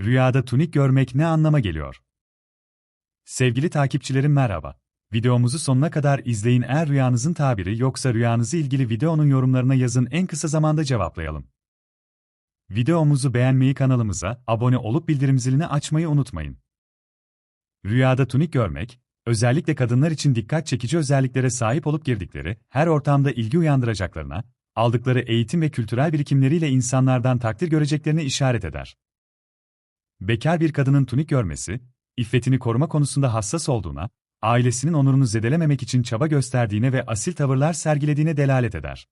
Rüyada tunik görmek ne anlama geliyor? Sevgili takipçilerim merhaba. Videomuzu sonuna kadar izleyin eğer rüyanızın tabiri yoksa rüyanızı ilgili videonun yorumlarına yazın en kısa zamanda cevaplayalım. Videomuzu beğenmeyi kanalımıza abone olup bildirim zilini açmayı unutmayın. Rüyada tunik görmek, özellikle kadınlar için dikkat çekici özelliklere sahip olup girdikleri, her ortamda ilgi uyandıracaklarına, aldıkları eğitim ve kültürel birikimleriyle insanlardan takdir göreceklerine işaret eder. Bekar bir kadının tunik görmesi, iffetini koruma konusunda hassas olduğuna, ailesinin onurunu zedelememek için çaba gösterdiğine ve asil tavırlar sergilediğine delalet eder.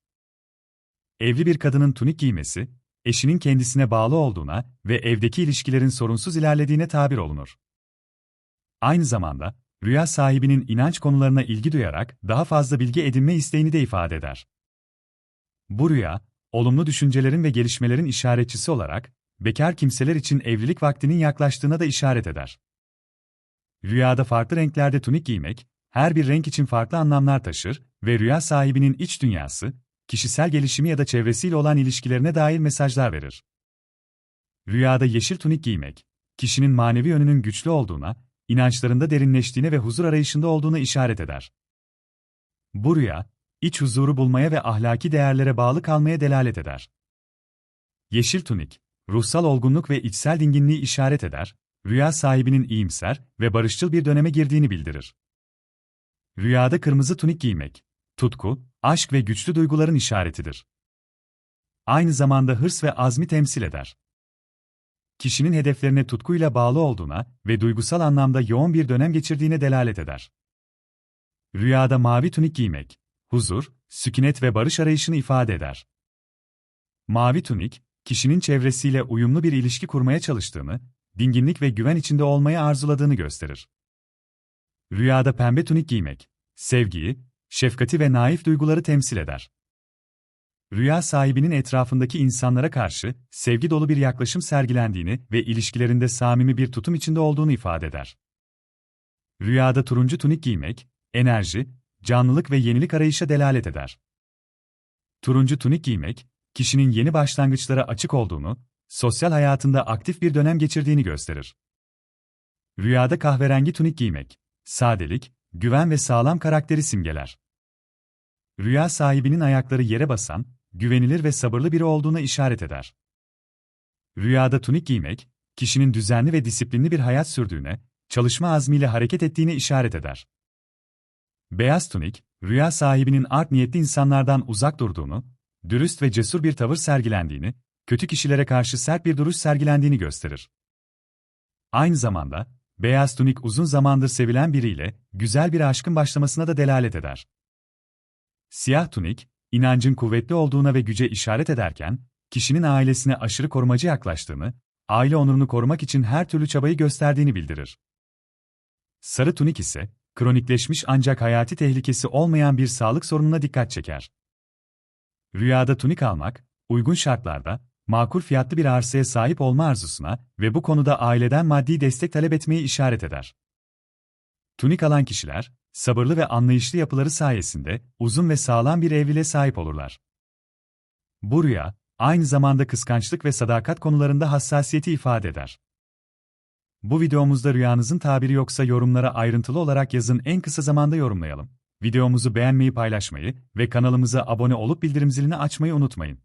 Evli bir kadının tunik giymesi, eşinin kendisine bağlı olduğuna ve evdeki ilişkilerin sorunsuz ilerlediğine tabir olunur. Aynı zamanda, rüya sahibinin inanç konularına ilgi duyarak daha fazla bilgi edinme isteğini de ifade eder. Bu rüya, olumlu düşüncelerin ve gelişmelerin işaretçisi olarak, bekar kimseler için evlilik vaktinin yaklaştığına da işaret eder. Rüyada farklı renklerde tunik giymek, her bir renk için farklı anlamlar taşır ve rüya sahibinin iç dünyası, kişisel gelişimi ya da çevresiyle olan ilişkilerine dair mesajlar verir. Rüyada yeşil tunik giymek, kişinin manevi yönünün güçlü olduğuna, inançlarında derinleştiğine ve huzur arayışında olduğuna işaret eder. Bu rüya, iç huzuru bulmaya ve ahlaki değerlere bağlı kalmaya delalet eder. Yeşil tunik, ruhsal olgunluk ve içsel dinginliği işaret eder, rüya sahibinin iyimser ve barışçıl bir döneme girdiğini bildirir. Rüyada kırmızı tunik giymek, tutku, aşk ve güçlü duyguların işaretidir. Aynı zamanda hırs ve azmi temsil eder. Kişinin hedeflerine tutkuyla bağlı olduğuna ve duygusal anlamda yoğun bir dönem geçirdiğine delalet eder. Rüyada mavi tunik giymek, huzur, sükunet ve barış arayışını ifade eder. Mavi tunik, kişinin çevresiyle uyumlu bir ilişki kurmaya çalıştığını, dinginlik ve güven içinde olmayı arzuladığını gösterir. Rüyada pembe tunik giymek, sevgiyi, şefkati ve naif duyguları temsil eder. Rüya sahibinin etrafındaki insanlara karşı sevgi dolu bir yaklaşım sergilendiğini ve ilişkilerinde samimi bir tutum içinde olduğunu ifade eder. Rüyada turuncu tunik giymek, enerji, canlılık ve yenilik arayışa delalet eder. Turuncu tunik giymek, kişinin yeni başlangıçlara açık olduğunu, sosyal hayatında aktif bir dönem geçirdiğini gösterir. Rüyada kahverengi tunik giymek, sadelik, güven ve sağlam karakteri simgeler. Rüya sahibinin ayakları yere basan, güvenilir ve sabırlı biri olduğuna işaret eder. Rüyada tunik giymek, kişinin düzenli ve disiplinli bir hayat sürdüğüne, çalışma azmiyle hareket ettiğine işaret eder. Beyaz tunik, rüya sahibinin art niyetli insanlardan uzak durduğunu, dürüst ve cesur bir tavır sergilendiğini, kötü kişilere karşı sert bir duruş sergilendiğini gösterir. Aynı zamanda, beyaz tunik uzun zamandır sevilen biriyle güzel bir aşkın başlamasına da delalet eder. Siyah tunik, inancın kuvvetli olduğuna ve güce işaret ederken, kişinin ailesine aşırı korumacı yaklaştığını, aile onurunu korumak için her türlü çabayı gösterdiğini bildirir. Sarı tunik ise, kronikleşmiş ancak hayati tehlikesi olmayan bir sağlık sorununa dikkat çeker. Rüyada tunik almak, uygun şartlarda, makul fiyatlı bir arsaya sahip olma arzusuna ve bu konuda aileden maddi destek talep etmeyi işaret eder. Tunik alan kişiler, sabırlı ve anlayışlı yapıları sayesinde uzun ve sağlam bir evliliğe sahip olurlar. Bu rüya, aynı zamanda kıskançlık ve sadakat konularında hassasiyeti ifade eder. Bu videomuzda rüyanızın tabiri yoksa yorumlara ayrıntılı olarak yazın en kısa zamanda yorumlayalım. Videomuzu beğenmeyi paylaşmayı ve kanalımıza abone olup bildirim zilini açmayı unutmayın.